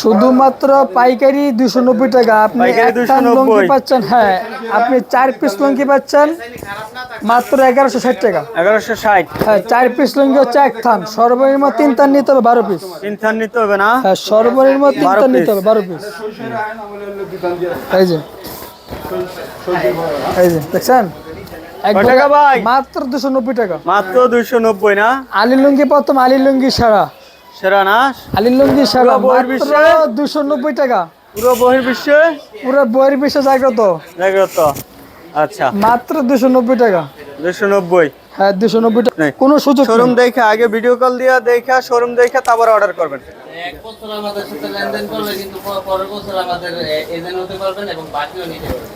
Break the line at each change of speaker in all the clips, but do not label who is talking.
শুধুমাত্র পাইকারি দুশো নব্বই টাকা। আপনি
290
পাচ্ছেন হ্যাঁ। আপনি চার পিস লঙ্গি পাচ্ছেন মাত্র এগারোশো ষাট টাকা।
এগারোশো ষাট।
হ্যাঁ চার পিস লঙ্গি হচ্ছে এক থান। সর্বনিম্ন তিন থান নিতে হবে বারো পিস
তিন থান নিতে হবে না?
হ্যাঁ সর্বনিম্ন তিন
12
থান নিতে হবে বারো পিস এই যে। এই যে দেখছেন? মাত্র দুশো নব্বই টাকা।
মাত্র দুশো নব্বই না?
আলী লুঙ্গি প্রথম আলী লুঙ্গি সারা।
সেরা না
লুঙ্গি সারা? মাত্র টাকা।
পুরো বহির্বিশ্বে
পুরো জাগ্রত।
জাগ্রত। আচ্ছা।
মাত্র দুশো নব্বই টাকা।
দুশো নব্বই?
হ্যাঁ দুশো নব্বই টাকা।
নেই।
কোনো সুযোগ
শোরুম দেখে আগে ভিডিও কল দিয়ে দেখে শোরুম দেখে তারপর অর্ডার করবেন।
এক বছর আমাদের সাথে লেনদেন করলে কিন্তু পরের বছর আমাদের এজেন্ট হতে পারবেন এবং বাকিও নিতে পারবেন।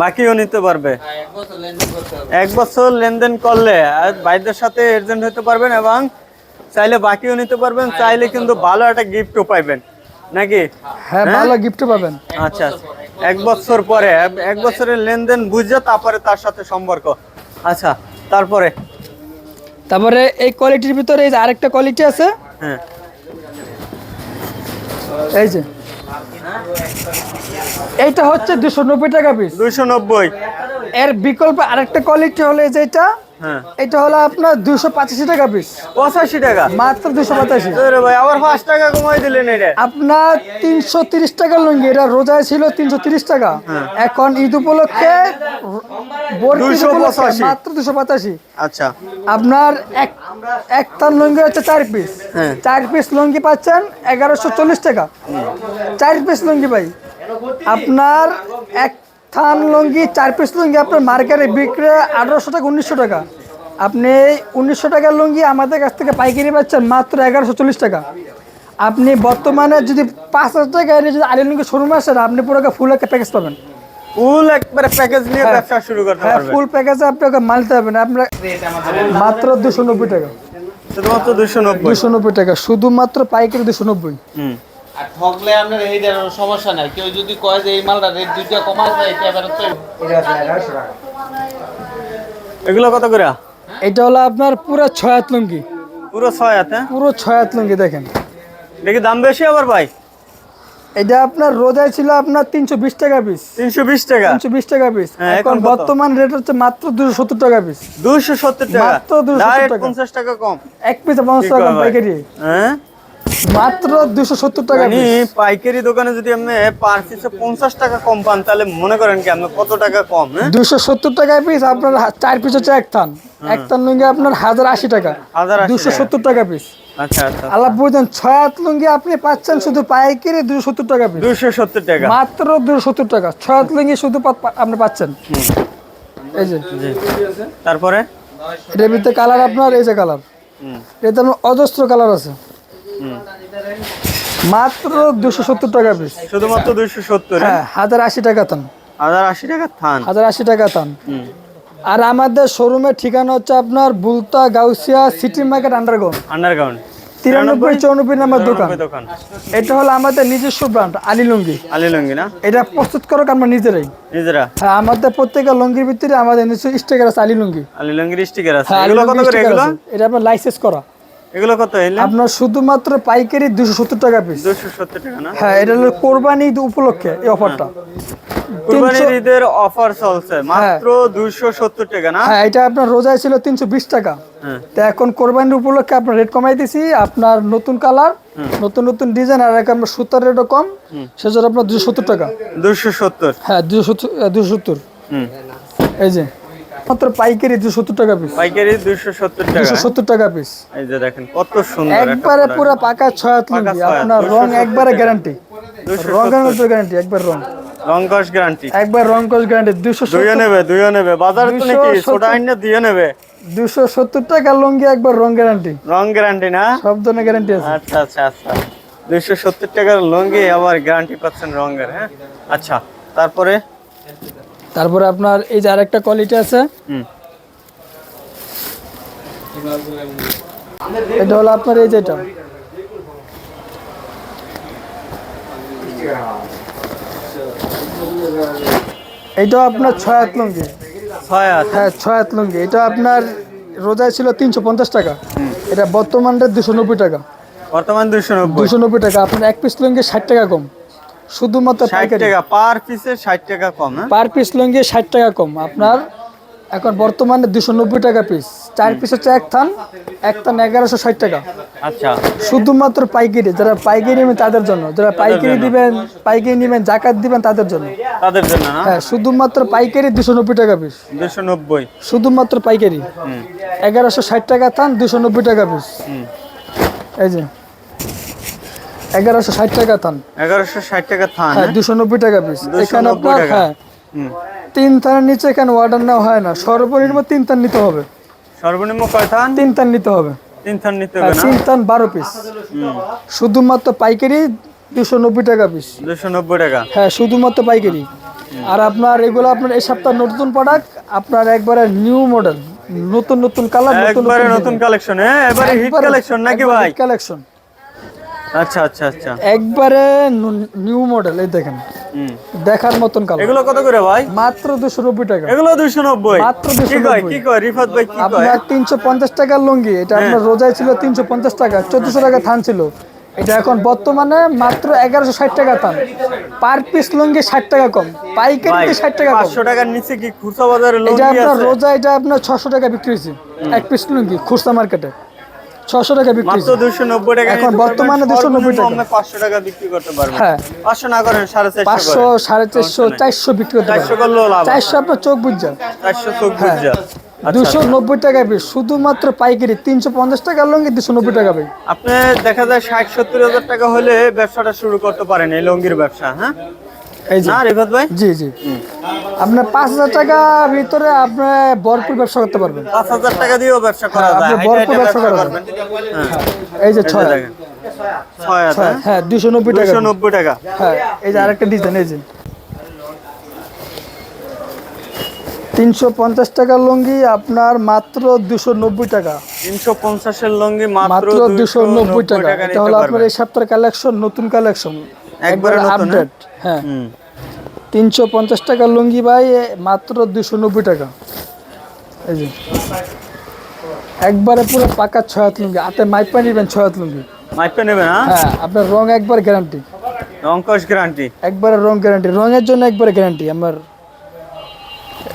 বাকিও নিতে পারবে।
হ্যাঁ, এক বছর লেনদেন করতে হবে।
এক বছর লেনদেন করলে আর ভাইদের সাথে এজেন্ট হতে পারবেন এবং চাইলে বাকিও নিতে পারবেন চাইলে কিন্তু ভালো একটা গিফটও পাইবেন। নাকি?
হ্যাঁ ভালো গিফট পাবেন।
আচ্ছা এক বছর পরে এক- বছরের লেনদেন বুঝে তারপরে তার সাথে সম্পর্ক। আচ্ছা তারপরে?
তারপরে এই কোয়ালিটির ভিতরে এই যে আরেকটা কোয়ালিটি আছে।
হ্যাঁ।
এই যে। এইটা হচ্ছে দুশো নব্বই টাকা পিস
দুইশো নব্বই।
এর বিকল্প আরেকটা কোয়ালিটি হলো এই যে এটা।
হ্যাঁ
এটা হলো আপনার দুশো পঁচাশি টাকা পিস
পঁচাশি টাকা?
মাত্র দুশো পঁচাশি।
ভাই আবার পাঁচ টাকা কমাই দিলেন এটা।
আপনার তিনশো তিরিশ টাকার লুঙ্গি এটা রোজায় ছিল তিনশো তিরিশ টাকা। এখন ঈদ উপলক্ষে বড় ঈদ
285
উপলক্ষে মাত্র দুশো পঁচাশি।
আচ্ছা।
আপনার এক এক তার লুঙ্গি হচ্ছে চার পিস
হ্যাঁ।
চার পিস লুঙ্গি পাচ্ছেন এগারোশো চল্লিশ টাকা। চার পিস লুঙ্গি ভাই। আপনার এক থান লুঙ্গি চার পিস লুঙ্গি আপনার মার্কেটে বিক্রি আঠারোশো টাকা উনিশশো টাকা। আপনি উনিশশো টাকার লুঙ্গি আমাদের কাছ থেকে পাইকারি পাচ্ছেন মাত্র এগারোশো চল্লিশ টাকা। আপনি বর্তমানে যদি পাঁচ হাজার টাকা এনে যদি আলী লুঙ্গি শোরুমে আসেন আপনি পুরো ফুল একটা প্যাকেজ পাবেন।
ফুল একবারে প্যাকেজ নিয়ে ব্যবসা শুরু করতে
হ্যাঁ ফুল প্যাকেজে আপনাকে মালতে হবে না। আপনার মাত্র দুশো নব্বই টাকা।
শুধুমাত্র দুশো নব্বই।
দুশো নব্বই টাকা শুধুমাত্র পাইকারি দুশো নব্বই।
হুম।
আর ঠকলে আপনার এইটার সমস্যা নাই। কেউ যদি কয় যে এই মালটা রেট দুইটা কমায় যায় এটা এবার
এগুলো কত করে?
এটা হলো আপনার পুরো ছয় হাত লুঙ্গি।
পুরো ছয় হাতে
পুরো ছয় হাত লুঙ্গি দেখেন।
দেখি দাম বেশি আবার ভাই?
এটা আপনার রোজায় ছিল আপনার তিনশো বিশ টাকা পিস
তিনশো বিশ টাকা?
তিনশো বিশ টাকা পিস
হ্যাঁ, এখন
বর্তমান রেট হচ্ছে মাত্র দুশো সত্তর টাকা পিস
দুশো সত্তর টাকা?
মাত্র 270
ডাইরেক্ট
টাকা।
পঞ্চাশ টাকা কম।
এক পিসে পঞ্চাশ টাকা কম পাইকারি।
হ্যাঁ?
মাত্র দুশো সত্তর টাকা
মানে পাইকারি দোকানে যদি আপনি পার পিসে পঞ্চাশ টাকা কম পান তাহলে মনে করেন কি আপনি কত টাকা কম হ্যাঁ?
দুশো সত্তর টাকা পিস আপনার চার পিস হচ্ছে এক থান এক থান লুঙ্গি আপনার হাজার আশি টাকা। দুশো সত্তর টাকা পিস
আচ্ছা আচ্ছা
আল্লাহ বুঝলেন ছয় হাত লুঙ্গি আপনি পাচ্ছেন শুধু পাইকারি দুশো সত্তর টাকা পিস
দুশো সত্তর টাকা।
মাত্র দুশো সত্তর টাকা। ছয় হাত লুঙ্গি শুধু আপনি পাচ্ছেন। এই যে।
তারপরে?
এটার ভিতরে কালার আপনার এই যে কালার আপনার অজস্র কালার আছে। মাত্র দুশো সত্তর টাকা পিস
শুধুমাত্র দুশো সত্তর
হ্যাঁ? হাজার আশি টাকা থান
হাজার আশি টাকা থান
হাজার আশি টাকা থান আর আমাদের শোরুমের ঠিকানা হচ্ছে আপনার Bulta Gausia city market underground
underground
তিরানব্বই চৌরানব্বই নাম্বার দোকান। এটা হলো আমাদের নিজস্ব ব্র্যান্ড আলী লুঙ্গি।
আলী লঙ্গি না?
এটা প্রস্তুত করক আমরা নিজেরাই।
নিজেরা?
হ্যাঁ আমাদের প্রত্যেকের লুঙ্গির ভিতরে আমাদের নিজস্ব স্টিকার আছে আলী লুঙ্গি।
আলী লঙ্গির স্টিকার আছে।
হ্যাঁ
এগুলো কত করে এগুলো?
আছে। এটা আপনার লাইসেন্স করা।
এগুলো কত এলে?
আপনার শুধুমাত্র পাইকারি দুশো সত্তর টাকা পিস
দুশো সত্তর টাকা না?
হ্যাঁ এটা হলো কোরবানি ঈদ উপলক্ষে এই অফারটা
কুরবানির ঈদের অফার চলছে। মাত্র দুশো সত্তর টাকা না?
হ্যাঁ এটা আপনার রোজায় ছিল তিনশো বিশ টাকা।
হ্যাঁ।
তো এখন কোরবানির উপলক্ষে আপনার রেট কমাই দিছি। আপনার নতুন কালার নতুন নতুন ডিজাইন আর এখন আপনার সুতার রেটও কম। সেজন্য আপনার দুশো সত্তর টাকা।
দুশো সত্তর?
হ্যাঁ দুশো সত্তর দুশো সত্তর।
হুম।
এই যে। মাত্র পাইকারি দুশো সত্তর টাকা পিস
পাইকারি দুশো সত্তর টাকা।
দুশো সত্তর টাকা পিস
এই যে দেখেন কত সুন্দর
একবারে পুরো পাকা ছয় হাত লুঙ্গি আপনার রং একবারে গ্যারান্টি রং গ্যারান্টি একবার রং।
গ্যারান্টি
একবার রং গ্যারান্টি দুশো
দুইও নেবে দুইও নেবে। বাজারে তো নাকি
270
সোডা আইনে দিয়ে নেবে।
দুশো সত্তর টাকা লুঙ্গি একবার রং গ্যারান্টি
রং গ্যারান্টি না?
সব ধরনের গ্যারান্টি আছে।
আচ্ছা আচ্ছা আচ্ছা। দুইশো সত্তর টাকার লঙ্গি আবার গ্যারান্টি পাচ্ছেন রঙের হ্যাঁ? আচ্ছা তারপরে?
তারপরে আপনার এই যে আরেকটা কোয়ালিটি আছে। এটা হলো আপনার এই যেটা। এটা আপনার ছয় হাত লুঙ্গি।
ছয় হাত।
হ্যাঁ ছয় হাত লুঙ্গি। এটা আপনার রোজায় ছিল তিনশো পঞ্চাশ টাকা। এটা বর্তমান রেট দুশো নব্বই টাকা।
বর্তমান দুইশো নব্বই।
দুশো নব্বই টাকা। আপনার এক পিস লুঙ্গি ষাট টাকা কম। শুধুমাত্র
ষাট
পাইকারি।
টাকা পার পিসে ষাট টাকা কম হ্যাঁ?
পার পিস লুঙ্গি ষাট টাকা কম। আপনার এখন বর্তমানে দুশো নব্বই টাকা পিস। চার পিস হচ্ছে এক থান এক থান এগারোশো ষাট টাকা।
আচ্ছা।
শুধুমাত্র পাইকারি যারা পাইকারি নেবেন তাদের জন্য যারা পাইকারি দিবেন পাইকারি নেবেন জাকাত দিবেন তাদের জন্য।
তাদের জন্য না?
হ্যাঁ শুধুমাত্র পাইকারি দুশো নব্বই টাকা পিস।
দুশো নব্বই।
শুধুমাত্র পাইকারি।
হুম।
এগারোশো ষাট টাকা থান দুশো নব্বই টাকা পিস। এই যে। এগারোশো ষাট টাকা থান
এগারোশো ষাট টাকা থান
হ্যাঁ দুশো নব্বই টাকা পিস এখানে আপনার হ্যাঁ। তিন থানের নিচে এখানে অর্ডার নেওয়া হয় না। সর্বনিম্ন তিন থান নিতে হবে।
সর্বনিম্ন কয় থান
তিন থান নিতে হবে।
তিন থান নিতে
হ্যাঁ,
হবে না?
তিন থান বারো পিস শুধুমাত্র পাইকারি দুশো নব্বই টাকা পিস
দুশো নব্বই টাকা?
হ্যাঁ শুধুমাত্র পাইকারি। আর আপনার এগুলো আপনার এই সপ্তাহ নতুন প্রোডাক্ট আপনার একবারে নিউ মডেল নতুন নতুন কালার নতুন
নতুন কালেকশন হ্যাঁ? এবারে হিট কালেকশন নাকি ভাই?
কালেকশন
আচ্ছা আচ্ছা আচ্ছা।
একবারে নিউ মডেল এই দেখেন। দেখার মতন কালার
এগুলো কত করে ভাই?
মাত্র দুশো নব্বই টাকা।
এগুলো দুইশো নব্বই।
মাত্র
কি কয় কি কয় রিফাত ভাই কি কয়?
আপনার তিনশো পঞ্চাশ টাকার লুঙ্গি এটা আপনার রোজায় ছিল তিনশো পঞ্চাশ টাকা চোদ্দশো টাকা থান ছিল। এটা এখন বর্তমানে মাত্র এগারোশো ষাট টাকা থান। পার পিস লুঙ্গি ষাট টাকা কম পাইকারি ষাট টাকা
পাঁচশো টাকার নিচে কি খুচরা বাজারে
এটা আপনার রোজা এটা আপনার ছশো টাকা বিক্রি হয়েছে। এক পিস লুঙ্গি খুচরা মার্কেটে ছশো টাকা বিক্রি
মাত্র দুশো নব্বই টাকা
এখন বর্তমানে 290 টাকা।
পাঁচশো টাকা বিক্রি করতে পারবেন
হ্যাঁ।
পাঁচশো না করেন সাড়ে চারশো
পাঁচশো সাড়ে চারশো চারশো বিক্রি করতে
চারশো
পারবেন। চারশো আপনার চোখ বুঝছেন
চারশো চোখ বুঝা আচ্ছা।
দুশো নব্বই টাকা পিস শুধুমাত্র পাইকারি তিনশো পঞ্চাশ টাকা লুঙ্গি দুশো নব্বই টাকা ভাই।
আপনি দেখা যায় ষাট সত্তর হাজার টাকা হলে ব্যবসাটা শুরু করতে পারেন এই লঙ্গির ব্যবসা হ্যাঁ?
এই যে।
না রিফাত ভাই?
জি জি। আপনার পাঁচ হাজার টাকা ভিতরে আপনি ভরপুর ব্যবসা করতে পারবেন।
পাঁচ হাজার টাকা দিয়েও ব্যবসা করা যায়।
আপনি ভরপুর ব্যবসা
করবেন
এই যে ছয়
দেখেন। ছয় হাজার
ছয়, হ্যাঁ? দুশো নব্বই টাকা।
দুশো নব্বই টাকা।
হ্যাঁ এই যে আরেকটা ডিজাইন এই যে। তিনশো পঞ্চাশ টাকার লুঙ্গি আপনার মাত্র দুশো নব্বই টাকা।
তিনশো পঞ্চাশের লঙ্গি মাত্র
মাত্র দুশো নব্বই টাকা এটা হলো আপনার এই সপ্তাহের কালেকশন নতুন কালেকশন
একবারে নতুন,
আপডেট হ্যাঁ।
হুম।
তিনশো পঞ্চাশ টাকার লুঙ্গি ভাই মাত্র দুশো নব্বই টাকা। এই যে। একবারে পুরো পাকা ছয় হাত লুঙ্গি হাতে মাইপা নিবেন ছয় হাত লুঙ্গি।
মাইপে নেবে না
হ্যাঁ? আপনার রং একবার গ্যারান্টি
অঙ্কশ গ্যারান্টি
একবারে রং গ্যারান্টি রঙের জন্য একবারে গ্যারান্টি আমার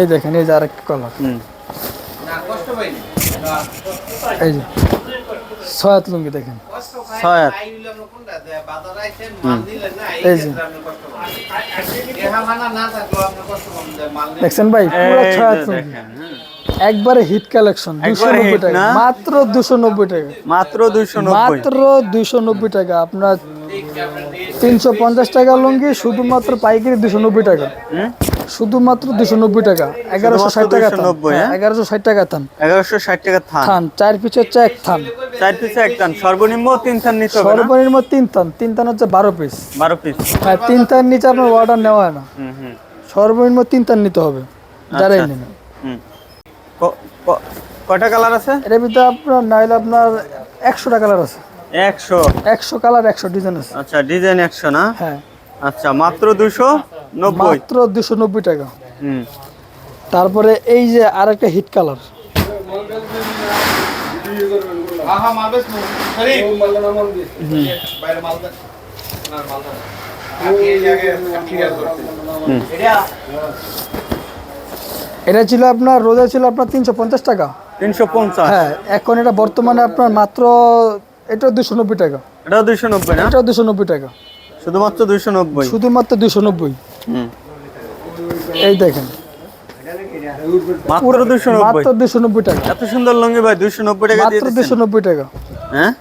এই দেখেন এই যে আরেকটা কালার এই যে। ছয় হাত লুঙ্গি দেখেন।
এই
যে।
মানা।
দেখছেন ভাই পুরো লুঙ্গি। একবারে হিট কালেকশন দুশো নব্বই টাকা। মাত্র দুশো নব্বই টাকা।
মাত্র দুশো
মাত্র দুইশো নব্বই টাকা। আপনার তিনশো পঞ্চাশ টাকা লুঙ্গি শুধুমাত্র পাইকারি দুশো নব্বই টাকা।
হুম?
শুধুমাত্র দুশো নব্বই টাকা। এগারোশো ষাট টাকা থান।
290, হ্যাঁ?
এগারোশো ষাট টাকা থান।
এগারোশো ষাট টাকা থান।
চার পিছের এক থান।
চার পিসে এক সর্বনিম্ন তিন থান নিতে হবে
সর্বনিম্ন তিন তিন হচ্ছে বারো পিস
বারো পিস
হ্যাঁ তিন নিচে আপনার অর্ডার নেওয়া হয় না।
হুম হুম।
সর্বনিম্ন তিন নিতে হবে যারাই
আচ্ছা।
নেবেন
হুম। ক- ক- কয়টা কালার আছে?
এর ভিতরে আপনার নাইলে আপনার কালার আছে।
একশো?
একশো কালার একশো ডিজাইন আছে।
আচ্ছা ডিজাইন একশো না?
হ্যাঁ।
আচ্ছা মাত্র দুশো নব্বই?
মাত্র দুশো নব্বই টাকা।
হুম।
তারপরে এই যে আর একটা হিট কালার
নো না এটা?
এটা ছিল আপনার রোজা ছিল আপনার তিনশো পঞ্চাশ টাকা।
তিনশো পঞ্চাশ?
হ্যাঁ এখন এটা বর্তমানে আপনার মাত্র এটা দুশো নব্বই টাকা।
এটা দুশো নব্বই না?
এটাও দুশো নব্বই টাকা।
শুধুমাত্র দুশো নব্বই?
শুধুমাত্র দুশো নব্বই। এই দেখেন।
মাত্র
মাত্র দুশো নব্বই। টাকা।
এত সুন্দর লঙ্গি ভাই দুইশো নব্বই টাকা দিয়ে
মাত্র টাকা।
হ্যাঁ?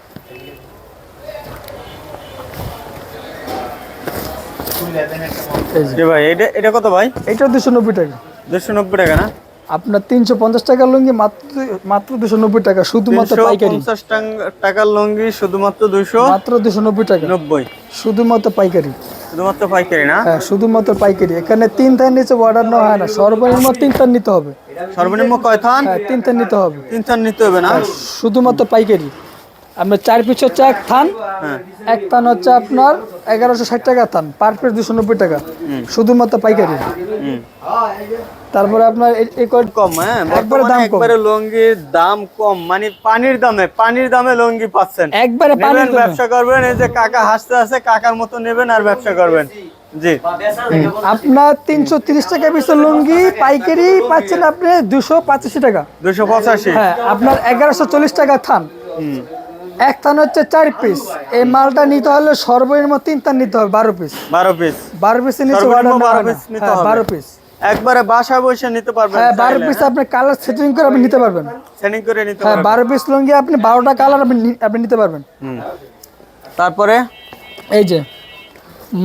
ভাই এটা এটা কত ভাই?
দুশো নব্বই টাকা।
দুশো নব্বই টাকা না?
আপনার তিনশো পঞ্চাশ টাকার লুঙ্গি মাত্র মাত্র দুশো নব্বই টাকা শুধুমাত্র পাইকারি।
পঞ্চাশ টাকার লুঙ্গি শুধুমাত্র দুশো
মাত্র দুশো নব্বই টাকা।
নব্বই।
শুধুমাত্র পাইকারি।
শুধুমাত্র পাইকারি না?
হ্যাঁ শুধুমাত্র পাইকারি। এখানে তিন থান নিচে অর্ডার নেওয়া হয় না। সর্বনিম্ন তিন থান নিতে হবে।
সর্বনিম্ন কয় থান?
হ্যাঁ তিন থান নিতে হবে।
তিন থান নিতে হবে না?
শুধুমাত্র পাইকারি। আপনার চার পিস হচ্ছে এক থান
হ্যাঁ।
এক থান হচ্ছে আপনার এগারোশো ষাট টাকা থান পার পিস দুশো নব্বই টাকা শুধুমাত্র পাইকারি। তারপরে আপনার
কম হ্যাঁ
একবারে দাম কম।
একবারে লুঙ্গির দাম কম মানে পানির দামে পানির দামে লুঙ্গি পাচ্ছেন।
একবারে পানির
ব্যবসা করবেন এই যে কাকা হাসতে আছে কাকার মতো নেবেন আর ব্যবসা করবেন। জি।
আপনার তিনশো তিরিশ টাকা পিসের লুঙ্গি পাইকারি পাচ্ছেন আপনি দুশো পঁচাশি টাকা।
দুশো পঁচাশি।
হ্যাঁ আপনার এগারোশো চল্লিশ টাকা থান। এক থান হচ্ছে চার পিস এই মালটা নিতে হলে সর্বনিম্ন তিন নিতে হবে বারো পিস
বারো পিস
বারো পিসের নিচে
সর্বনিম্ন
order নেওয়া
12
হয় না।
piece নিতে
হ্যাঁ,
হবে।
বারো পিস
একবারে বাসায় বসে নিতে পারবেন।
হ্যাঁ বারো পিস আপনি কালার সেটিং করে আপনি নিতে পারবেন।
সেটিং করে নিতে
হ্যাঁ বারো পিস লুঙ্গি আপনি বারোটা কালার আপনি আপনি নিতে পারবেন।
তারপরে?
এই যে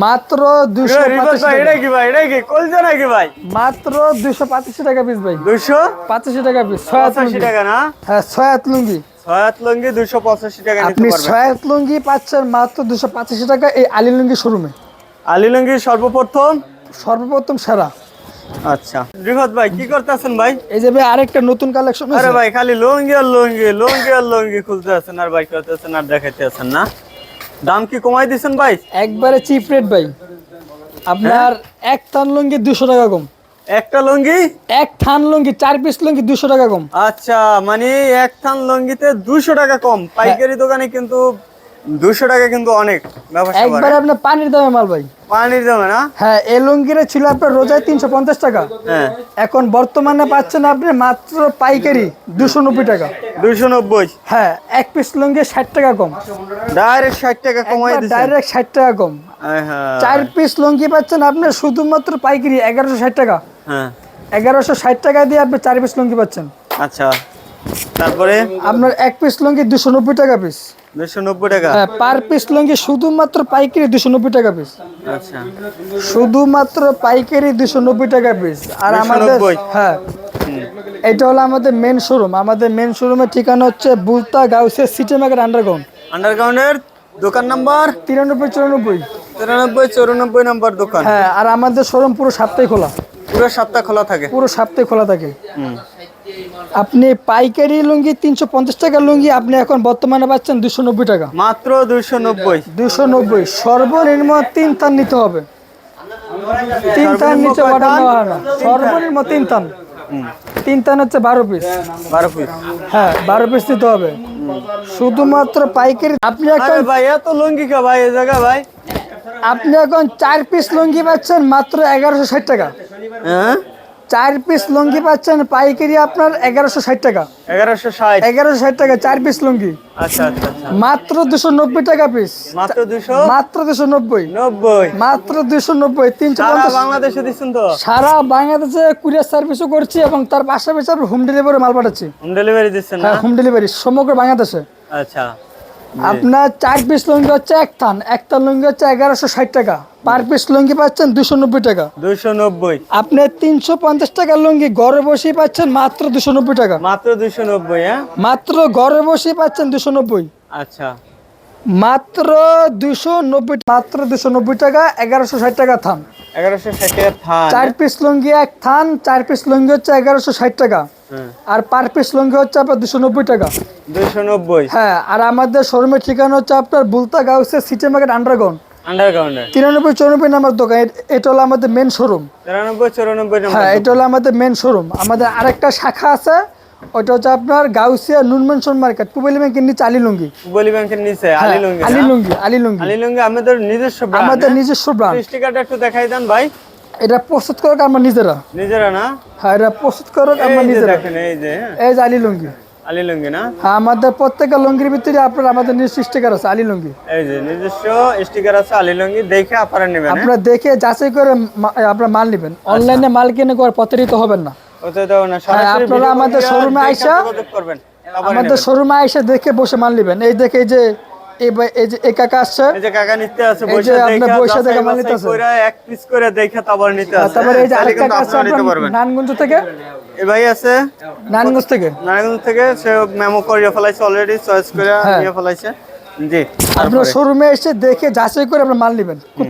মাত্র দুশো
এ, ভাই কি ভাই এটা কি কলজা নাকি ভাই?
মাত্র দুশো পঁচাশি টাকা পিস ভাই।
দুশো
পঁচাশি টাকা পিস ছয়
টাকা না?
হ্যাঁ ছয় লুঙ্গি।
লুঙ্গি দুশো পঁচাশি টাকা
আপনি লুঙ্গি পাচ্ছেন মাত্র দুশো পঁচাশি টাকা এই আলী লুঙ্গি শোরুমে
আলী লুঙ্গি সর্বপ্রথম?
সর্বপ্রথম সেরা।
আচ্ছা। ভাই কি করতেছেন ভাই?
এই যে ভাই আরেকটা নতুন কালেকশন
আরে ভাই খালি লুঙ্গি আর লুঙ্গি লুঙ্গি আর লুঙ্গি খুলতে আছেন আর ভাই করতেছেন আর দেখাইতে আছেন না। দাম কি কমাই দিছেন ভাই?
একবারে চিপ রেট ভাই। আপনার এক থান লুঙ্গি দুশো টাকা কম।
একটা লুঙ্গি?
এক থান লুঙ্গি চার পিস লুঙ্গি দুশো টাকা কম।
আচ্ছা মানে এক থান লুঙ্গিতে দুশো টাকা কম। পাইকারি দোকানে কিন্তু দুশো টাকা কিন্তু অনেক
একবারে আপনার পানির দামে মাল ভাই।
পানির দামে না?
হ্যাঁ এই লুঙ্গিটা ছিল আপনার রোজায় তিনশো পঞ্চাশ টাকা।
হ্যাঁ।
এখন বর্তমানে পাচ্ছেন আপনি মাত্র পাইকারি দুশো নব্বই টাকা।
দুশো নব্বই?
হ্যাঁ এক পিস লুঙ্গি ষাট টাকা কম।
ডাইরেক্ট ষাট টাকা কমাই
ডাইরেক্ট ষাট টাকা কম।
হ্যাঁ।
চার পিস লুঙ্গি পাচ্ছেন আপনার শুধুমাত্র পাইকারি এগারোশো ষাট টাকা।
হ্যাঁ।
এগারোশো ষাট টাকা দিয়ে আপনি চার পিস লুঙ্গি পাচ্ছেন।
আচ্ছা। তারপরে?
আপনার এক পিস লুঙ্গি দুশো নব্বই টাকা পিস
দুশো নব্বই টাকা।
হ্যাঁ পার পিস লুঙ্গি শুধুমাত্র পাইকারি দুশো নব্বই টাকা পিস
আচ্ছা।
শুধুমাত্র পাইকারি দুশো নব্বই টাকা পিস আর আমাদের হ্যাঁ। এটা হলো আমাদের মেন শোরুম আমাদের মেন শোরুমের ঠিকানা হচ্ছে বুলতা সিটি মার্কেট আন্ডারগ্রাউন্ড
আন্ডারগ্রাউন্ডের দোকান নাম্বার?
তিরানব্বই চুরানব্বই।
তিরানব্বই চৌরানব্বই নম্বর দোকান।
হ্যাঁ আর আমাদের শোরুম পুরো সপ্তাহে খোলা।
পুরো সপ্তাহ খোলা থাকে?
পুরো সপ্তাহে খোলা থাকে। আপনি পাইকারি লুঙ্গি তিনশো পঞ্চাশ টাকা লুঙ্গি আপনি এখন বর্তমানে পাচ্ছেন দুশো নব্বই টাকা।
মাত্র দুইশো নব্বই।
দুশো নব্বই। সর্বনিম্ন তিন থান নিতে হবে। তিন
সর্বনিম্ন
নিচে অর্ডার নেওয়া হয় না সর্বনিম্ন তিন থান তিন থান হচ্ছে বারো পিস
বারো পিস
হ্যাঁ বারো পিস নিতে হবে। শুধুমাত্র পাইকারি আপনি
আরে ভাই এত লুঙ্গি কা ভাই এই জায়গা ভাই?
আপনি এখন চার পিস লুঙ্গি পাচ্ছেন মাত্র এগারোশো ষাট টাকা।
হ্যাঁ?
চার পিস লুঙ্গি পাচ্ছেন পাইকারি আপনার এগারোশো ষাট টাকা।
এগারোশো ষাট।
এগারোশো ষাট টাকা চার পিস লুঙ্গি।
আচ্ছা আচ্ছা আচ্ছা।
মাত্র দুশো নব্বই টাকা পিস
মাত্র দুশো?
মাত্র দুশো নব্বই।
নব্বই।
মাত্র দুশো নব্বই তিনশো
সারা বাংলাদেশে দিচ্ছেন তো?
সারা বাংলাদেশে কুরিয়ার সার্ভিসও করছি এবং তার পাশাপাশি হোম ডেলিভারি মাল পাঠাচ্ছি।
হোম ডেলিভারি দিচ্ছেন
হ্যাঁ হোম ডেলিভারি সমগ্র বাংলাদেশে।
আচ্ছা।
আপনার চার পিস লুঙ্গি হচ্ছে এক থান। এক থান লুঙ্গি হচ্ছে এগারোশো ষাট টাকা। পার পিস লুঙ্গি পাচ্ছেন দুশো নব্বই টাকা।
দুশো নব্বই।
আপনি তিনশো পঞ্চাশ টাকার লুঙ্গি ঘরে বসেই পাচ্ছেন মাত্র দুশো নব্বই টাকা।
মাত্র দুশো নব্বই হ্যাঁ?
মাত্র ঘরে বসেই পাচ্ছেন দুশো নব্বই।
আচ্ছা।
মাত্র দুশো নব্বই মাত্র দুশো নব্বই টাকা এগারোশো ষাট টাকা থান।
টাকা থান।
চার পিস লুঙ্গি এক থান চার পিস লুঙ্গি হচ্ছে এগারোশো ষাট টাকা।
হ্যাঁ।
আর পার পিস লুঙ্গি হচ্ছে আপনার দুশো নব্বই টাকা।
দুশো নব্বই?
হ্যাঁ আর আমাদের শোরুমের ঠিকানা হচ্ছে আপনার বুলতা সিটি মার্কেট আন্ডারগ্রাউন্ড।
আন্ডারগ্রাউন্ডে
তিরানব্বই চৌরানব্বই নাম্বার দোকান এটা হলো আমাদের মেন শোরুম
নম্বর
হ্যাঁ এটা হলো আমাদের মেন শোরুম আমাদের আরেকটা শাখা আছে ওটা হচ্ছে আপনার গাউসিয়া নুন মেনশন মার্কেট পুবেলি ব্যাংকের নিচে আলী লুঙ্গি।
পুবলি ব্যাংকের নিচে
হ্যাঁ,
আলী লুঙ্গি
আলী লুঙ্গি আলী লুঙ্গি।
আলী লুঙ্গি আমাদের নিজস্ব brand,
আমাদের
হ্যাঁ?
নিজস্ব ব্রান্ড
স্টিকারটা একটু দেখাই দেন ভাই।
এটা প্রস্তুত করো আমরা নিজেরা?
নিজেরা না?
হ্যাঁ এটা প্রস্তুত করো আমরা নিজেরা।
দেখেন এই যে হ্যাঁ,
এই যে আলী লুঙ্গি।
আলী লুঙ্গি না?
হ্যাঁ আমাদের প্রত্যেকটা লুঙ্গির ভিতরে আপনার আমাদের নিজস্ব স্টিকার আছে আলী লুঙ্গি।
এই যে নিজস্ব স্টিকার আছে আলী লুঙ্গি দেখে আপনারা নেবেন?
আপনারা দেখে যাচাই করে আপনার মাল নেবেন। অনলাইনে মাল কিনে করে প্রতারিত হবেন না।
ওতে দাও না সরাসরি
হ্যাঁ, আপনারা আমাদের
দেখে
আইসা
করবেন।
আমাদের শোরুমে এসে দেখে বসে মাল নেবেন। এই দেখে এই যে এই ভাই- যে এই কাকা আসছে।
এই যে কাকা নিতে আছে
এই
বসে
আপনার
দেখে
বইসা দেখে মাল নিতে আছে।
করে এক পিস করে দেখে তারপর নিতে আছে
তারপরে এই যে আরেকটা
কিন্তু
কাজ আছে
আপনারা নিতে পারবেন।
নারায়ণগঞ্জ থেকে।
এই ভাই আছে?
নারায়ণগঞ্জ থেকে।
সে মেমো করে ফেলাইছে অলরেডি চয়েস করে। নিয়ে ফেলাইছে। জি
আপনার
তারপরে।
শোরুমে এসে দেখে যাচাই করে আপনার মাল নেবেন। খুব